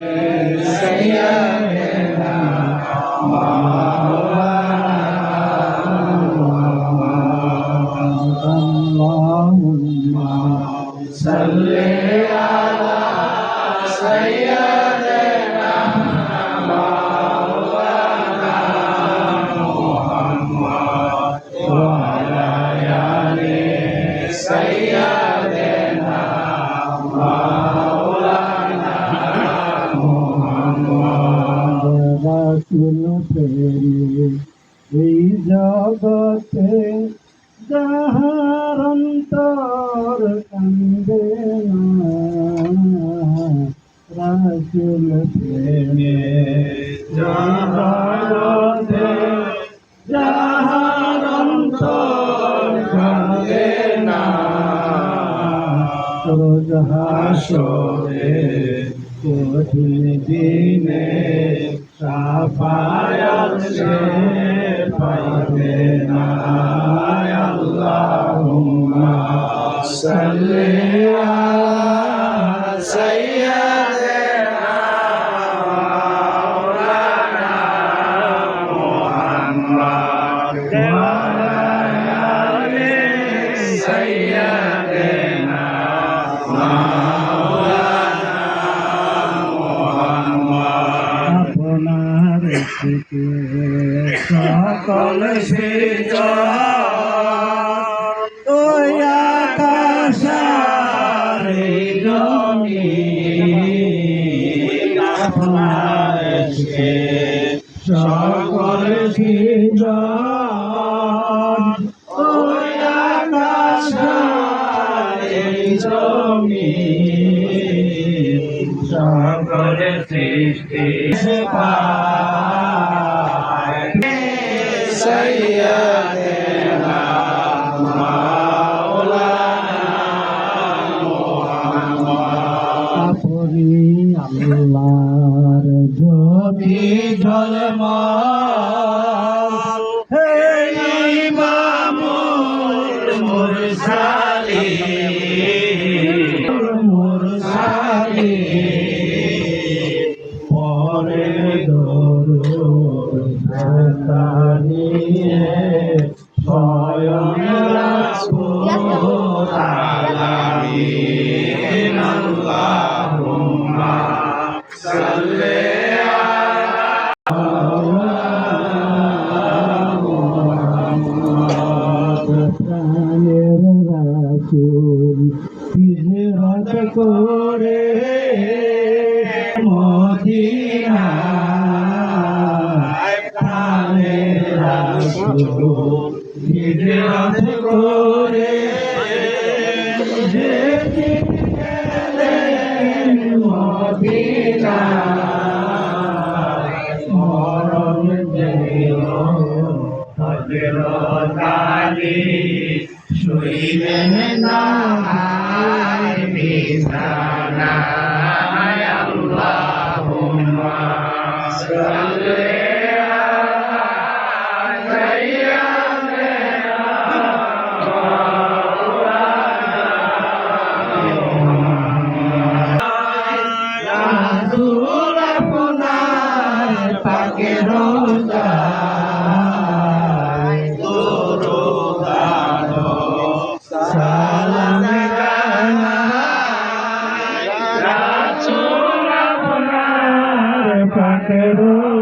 Sayyidina Muhammad রাসুল প্রেমে এই জগতে যাহার অন্তর কান্দে রাসুল প্রেমে জগতে যাহার অন্তর কান্দে না। রোজ হাসরে কঠিন দিনে সাফায়াত সে পাইবে না আল্লাহুম্মা সাল্লি আলা সাইয়্যিদিনা মাওলানা মুহাম্মদ ওয়া আলা আলি সাইয়্যিদিনা সকল সৃজ ওই জমি আপনার সকল সৃজ ওই সৃষ্টি। আল্লাহর যদি জলমাল হে ইমামুল মুরসালিন মুরসালিন পরে দরুদ নিয়ে স্বয়ং রাসূল আলামিন হিজরত করে মদিনায় প্রাণের রাসূল হিজরত করে যেতে মরণ যেন হযরত আলী Krishna রাসূল আপনার পাকে রোজায়